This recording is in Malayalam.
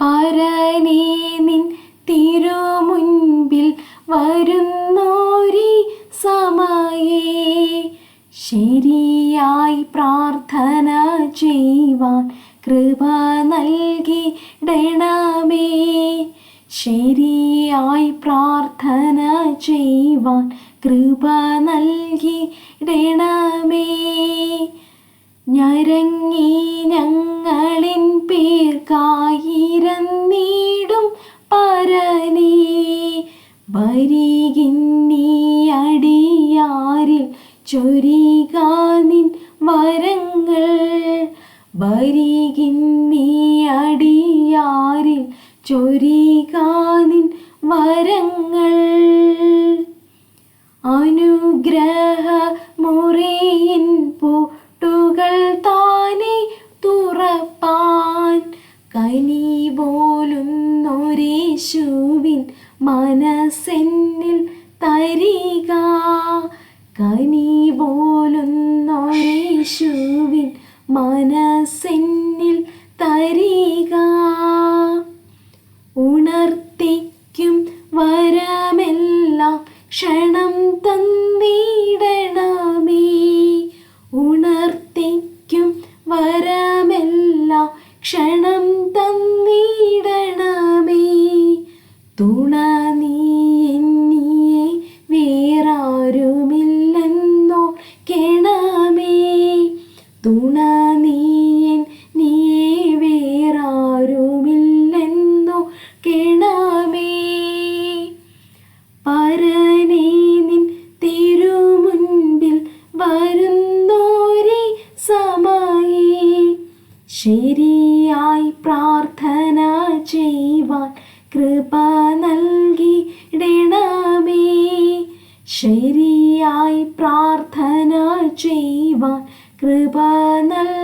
പരനേ തിരുമുൻപിൽ വരുന്നോരി സമയേ. ശരിയായി പ്രാർത്ഥന ചെയ്യുവാൻ കൃപ നൽകിടണമേ. ശരിയായി പ്രാർത്ഥന ചെയ്യുവാൻ കൃപ നൽകിടണമേ. ഞരങ്ങി ഞങ്ങളിൻ പേർക്കായിരന്നീടും പരനേ. വരികിന്നീ അടിയാരിൽ ചൊരിക നിൻ വരങ്ങൾ. വരികിന്നീ അടിയാരിൽ ചൊരിക നിൻ വരങ്ങൾ. അനുഗ്രഹ മുറിയിൻ പൂട്ടുകൾ താനെ കനി പോലുന്നൊരേശുവിൻ മനസ്സെന്നിൽ തരിക. കനി പോലുന്നൊരേശുവിൻ മനസ്സെന്നിൽ തരിക. ഉണർത്തിക്കും വരമെല്ലാം ക്ഷണം തന്നിടണമേ തന്നിടണമേ. തുണ നീ എന്നിയെ വേറാരുമില്ലെന്നോ കേണമേ. തുണ നീ എന്നിയെ വേറാരുമില്ലെന്നോ കേണമേ. പരനേ നിൻ തിരുമുൻപിൽ വരുന്നോരെ സമയേ. ശരിയായി പ്രാർത്ഥന ചെയ്യുവാൻ കൃപ നൽകിടണമേ. ശരിയായി പ്രാർത്ഥന ചെയ്യുവാൻ കൃപ നൽകി